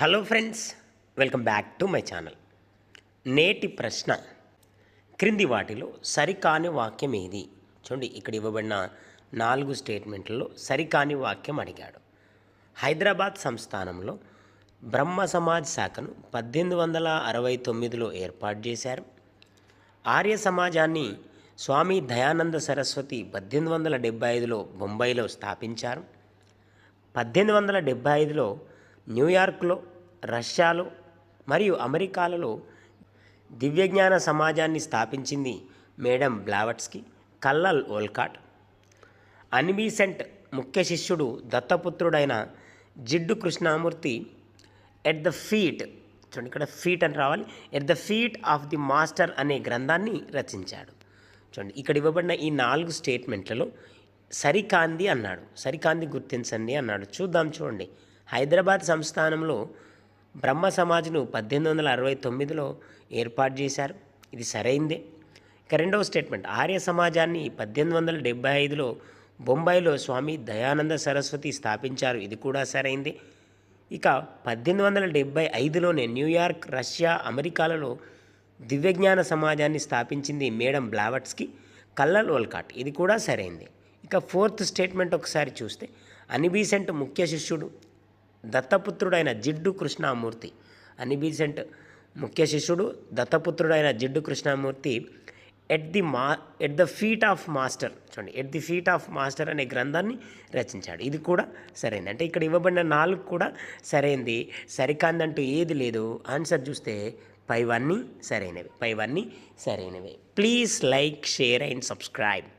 Hello friends welcome back to my channel. నేటి ప్రశ్న క్రింది వాటిలో సరికాని వాక్యం ఏది? చూడండి ఇక్కడ ఇవ్వబడిన నాలుగు స్టేట్మెంట్లలో సరికాని వాక్యం అడిగాడు. హైదరాబాద్ సంస్థానంలో బ్రహ్మ సమాజ్ శాఖను పద్దెనిమిది వందల అరవై తొమ్మిదిలో ఏర్పాటు చేశారు. ఆర్య సమాజాన్ని స్వామి దయానంద సరస్వతి పద్దెనిమిది వందల డెబ్బై ఐదులో బొంబాయిలో స్థాపించారు. పద్దెనిమిది వందల డెబ్బై ఐదులో న్యూయార్క్లో రష్యాలో మరియు అమెరికాలలో దివ్యజ్ఞాన సమాజాన్ని స్థాపించింది మేడం బ్లావట్స్కి కల్లల్ ఓల్కాట్. అన్బీసెంట్ ముఖ్య శిష్యుడు దత్తపుత్రుడైన Jiddu Krishnamurti at the feet చూడండి ఇక్కడ ఫీట్ అని రావాలి at the feet of the master అనే గ్రంథాన్ని రచించాడు. చూడండి ఇక్కడ ఇవ్వబడిన ఈ నాలుగు స్టేట్మెంట్లలో సరికాంది అన్నాడు. సరికాంది గుర్తించండి అన్నాడు. చూద్దాం చూడండి. హైదరాబాద్ సంస్థానంలో బ్రహ్మ సమాజ్ను పద్దెనిమిది వందల అరవై తొమ్మిదిలో ఏర్పాటు చేశారు. ఇది సరైందే. ఇక రెండవ స్టేట్మెంట్. ఆర్య సమాజాన్ని పద్దెనిమిది వందల డెబ్బై ఐదులో బొంబాయిలో స్వామి దయానంద సరస్వతి స్థాపించారు. ఇది కూడా సరైందే. ఇక పద్దెనిమిది వందల డెబ్బై ఐదులోనే న్యూయార్క్ రష్యా అమెరికాలలో దివ్యజ్ఞాన సమాజాన్ని స్థాపించింది మేడం బ్లావట్స్కి కల్లల్ ఓల్కాట్ ఇది కూడా సరైంది. ఇక ఫోర్త్ స్టేట్మెంట్ ఒకసారి చూస్తే. అనిబీసెంట్ ముఖ్య శిష్యుడు దత్తపుత్రుడైన జిడ్డు కృష్ణామూర్తి. అనిబీసెంట్ ముఖ్య శిష్యుడు దత్తపుత్రుడైన జిడ్డు కృష్ణామూర్తి ఎట్ ది మా at the feet of master చూడండి at the feet of master అనే గ్రంథాన్ని రచించాడు. ఇది కూడా సరైంది. అంటే ఇక్కడ ఇవ్వబడిన నాలుగు కూడా సరైంది. సరికాందంటూ ఏది లేదు. ఆన్సర్ చూస్తే పైవన్నీ సరైనవి. పైవన్నీ సరైనవి. Please like share and subscribe.